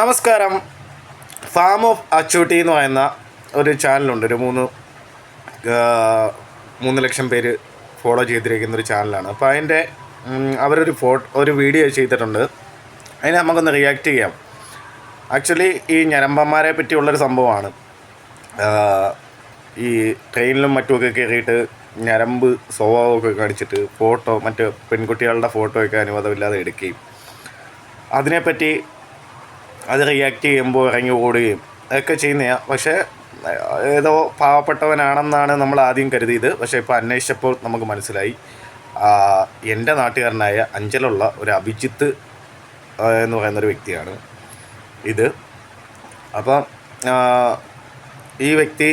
നമസ്കാരം. Farm of അച്ചൂട്ടി എന്ന് പറയുന്ന ഒരു ചാനലുണ്ട് ഒരു മൂന്ന് മൂന്ന് ലക്ഷം പേര് ഫോളോ ചെയ്തിരിക്കുന്ന ഒരു ചാനലാണ് അപ്പോൾ അതിന്റെ അവരൊരു ഫോട്ടോ ഒരു വീഡിയോ ചെയ്തിട്ടുണ്ട്. അതിനെ നമുക്കൊന്ന് റിയാക്ട് ചെയ്യാം. ആക്ച്വലി ഈ ഞരമ്പന്മാരെ പറ്റിയുള്ളൊരു സംഭവമാണ്. ഈ ട്രെയിനിലും മറ്റുമൊക്കെ കയറിയിട്ട് ഞരമ്പ് സ്വഭാവമൊക്കെ കാണിച്ചിട്ട് ഫോട്ടോ മറ്റ് പെൺകുട്ടികളുടെ ഫോട്ടോയൊക്കെ അനുവാദമില്ലാതെ എടുക്കുകയും അതിനെപ്പറ്റി അത് റിയാക്ട് ചെയ്യുമ്പോൾ ഇറങ്ങി ഓടുകയും അതൊക്കെ ചെയ്യുന്നതാണ് പക്ഷേ ഏതോ പാവപ്പെട്ടവനാണെന്നാണ് നമ്മൾ ആദ്യം കരുതിയത്. പക്ഷേ ഇപ്പോൾ അന്വേഷിച്ചപ്പോൾ നമുക്ക് മനസ്സിലായി. എന്റെ നാട്ടുകാരനായ അഞ്ചലുള്ള ഒരു അഭിജിത്ത് എന്ന് പറയുന്നൊരു വ്യക്തിയാണ് ഇത്. അപ്പം ഈ വ്യക്തി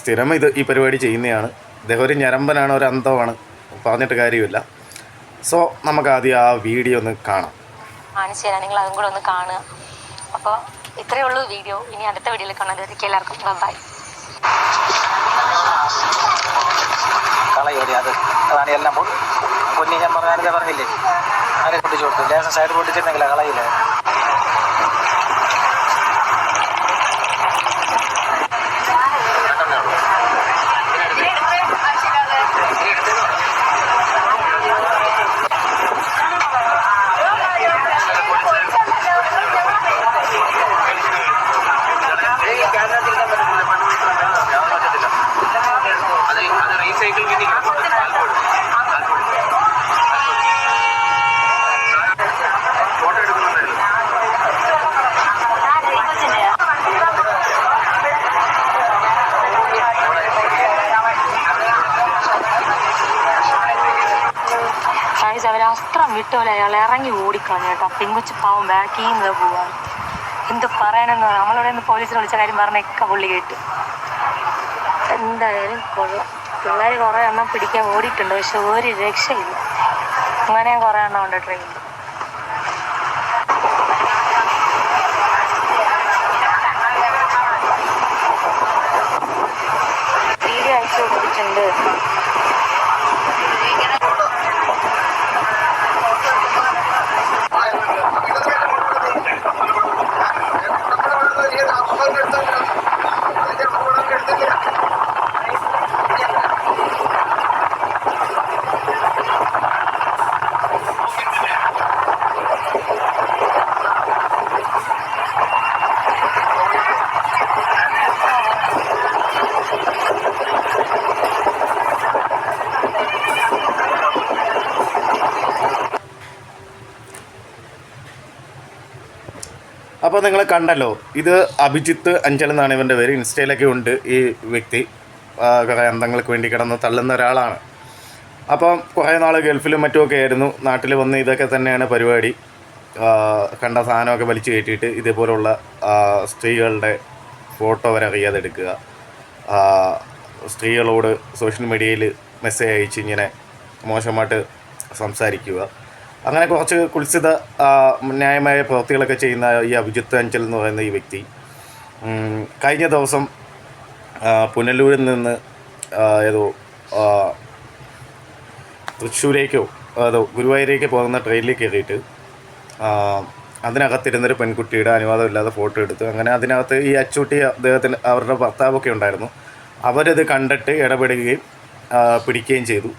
സ്ഥിരം ഇത് ഈ പരിപാടി ചെയ്യുന്നതാണ് ഇദ്ദേഹം ഒരു ഞരമ്പനാണ് ഒരു അന്തമാണ് പറഞ്ഞിട്ട് കാര്യമില്ല. സോ നമുക്ക് ആദ്യം ആ വീഡിയോ ഒന്ന് കാണാം. നിങ്ങൾ അതും കൂടെ ഒന്ന് കാണുക. അപ്പോൾ ഇത്രയേ ഉള്ളൂ വീഡിയോ ഇനി അടുത്ത വീഡിയോയിൽ കാണാതിരിക്കും എല്ലാവർക്കും ബൈ കളയോടി അത്. അതാണ് എല്ലാം. പൊന്നി ഞാൻ പറഞ്ഞ നേരത്തെ പറഞ്ഞില്ലേ? അതിനെ പൊട്ടിച്ചു കൊടുത്തു. ലേശം സൈഡ് പൊട്ടിച്ചിരുന്നെങ്കിലേ കളയില്ലേ? അസ്ത്രം വിട്ടോലെ അയാൾ ഇറങ്ങി ഓടിക്കളഞ്ഞു കേട്ടോ. പെങ്കുച്ചു പാവം ബാക്കിൽ നിന്ന് പോവാൻ എന്ത് പറയാനെന്ന് നമ്മളിവിടെ നിന്ന് പോലീസിനെ വിളിച്ച കാര്യം പറഞ്ഞൊക്കെ പുള്ളി കേട്ടു. എന്തായാലും കൊള്ളാം. പിള്ളേർ കുറേ എണ്ണം പിടിക്കാൻ ഓടിയിട്ടുണ്ട്. പക്ഷെ ഒരു രക്ഷയില്ല. അങ്ങനെ കുറേ എണ്ണം ഉണ്ട് ട്രെയിനിൽ get up. അപ്പോൾ നിങ്ങൾ കണ്ടല്ലോ ഇത് അഭിജിത്ത് അഞ്ചൽ എന്നാണ് ഇവന്റെ പേര്. ഇൻസ്റ്റയിലൊക്കെ ഉണ്ട് ഈ വ്യക്തി. കുറേ അന്തങ്ങൾക്ക് വേണ്ടി കിടന്ന് തള്ളുന്ന ഒരാളാണ്. അപ്പം കുറേ നാൾ ഗൾഫിലും മറ്റുമൊക്കെ ആയിരുന്നു. നാട്ടിൽ വന്ന് ഇതൊക്കെ തന്നെയാണ് പരിപാടി. കണ്ട സാധനമൊക്കെ വലിച്ചു കയറ്റിയിട്ട് ഇതേപോലുള്ള സ്ത്രീകളുടെ ഫോട്ടോ വരെ അറിയാതെ എടുക്കുക. സ്ത്രീകളോട് സോഷ്യൽ മീഡിയയിൽ മെസ്സേജ് അയച്ച് ഇങ്ങനെ മോശമായിട്ട് സംസാരിക്കുക. അങ്ങനെ കുറച്ച് ആ, ന്യായമായ പ്രവൃത്തികളൊക്കെ ചെയ്യുന്ന ഈ അഭിജിത്ത് അഞ്ചൽ എന്ന് പറയുന്ന ഈ വ്യക്തി. കഴിഞ്ഞ ദിവസം പുനലൂരിൽ നിന്ന് ഏതോ തൃശ്ശൂരേക്കോ അതോ ഗുരുവായൂരേക്ക് പോകുന്ന ട്രെയിനിൽ കയറിയിട്ട് അതിനകത്തിരുന്നൊരു പെൺകുട്ടിയുടെ അനുവാദമില്ലാതെ ഫോട്ടോ എടുത്തു അങ്ങനെ അതിനകത്ത് ഈ അച്ചൂട്ടി അദ്ദേഹത്തിന് അവരുടെ ഭർത്താവൊക്കെ ഉണ്ടായിരുന്നു. അവരത് കണ്ടിട്ട് ഇടപെടുകയും പിടിക്കുകയും ചെയ്തു.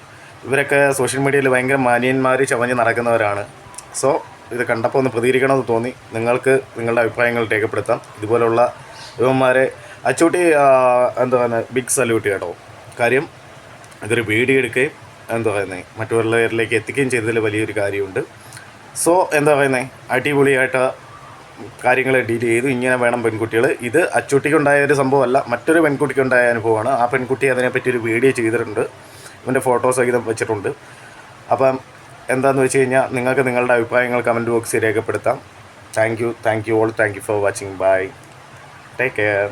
ഇവരൊക്കെ സോഷ്യൽ മീഡിയയിൽ ഭയങ്കര മാന്യന്മാർ ചവഞ്ഞ് നടക്കുന്നവരാണ്. സോ ഇത് കണ്ടപ്പോൾ ഒന്ന് പ്രതികരിക്കണമെന്ന് തോന്നി. നിങ്ങൾക്ക് നിങ്ങളുടെ അഭിപ്രായങ്ങൾ രേഖപ്പെടുത്താം. ഇതുപോലുള്ള ഇവന്മാരെ അച്ചൂട്ടി എന്താ പറയുന്നത് ബിഗ് സല്യൂട്ട് കേട്ടോ. കാര്യം ഇതൊരു വീഡിയോ എടുക്കുകയും എന്താ പറയുന്നത് മറ്റുള്ളവരിലേക്ക് എത്തിക്കുകയും ചെയ്തതിൽ വലിയൊരു കാര്യമുണ്ട്. സോ എന്താ പറയുന്നത് അടിപൊളിയായിട്ട് കാര്യങ്ങൾ ഡീൽ ചെയ്തു. ഇങ്ങനെ വേണം പെൺകുട്ടികൾ. ഇത് അച്ചൂട്ടിക്കുണ്ടായ ഒരു സംഭവമല്ല മറ്റൊരു പെൺകുട്ടിക്കുണ്ടായ അനുഭവമാണ്. ആ പെൺകുട്ടി അതിനെപ്പറ്റി ഒരു വീഡിയോ ചെയ്തിട്ടുണ്ട്. ഇവന്റെ ഫോട്ടോ സഹിതം വെച്ചിട്ടുണ്ട്. അപ്പം എന്താണെന്ന് വെച്ച് കഴിഞ്ഞാൽ നിങ്ങൾക്ക് നിങ്ങളുടെ അഭിപ്രായങ്ങൾ കമന്റ് ബോക്സിൽ രേഖപ്പെടുത്താം. Thank you thank you all thank you for watching bye take care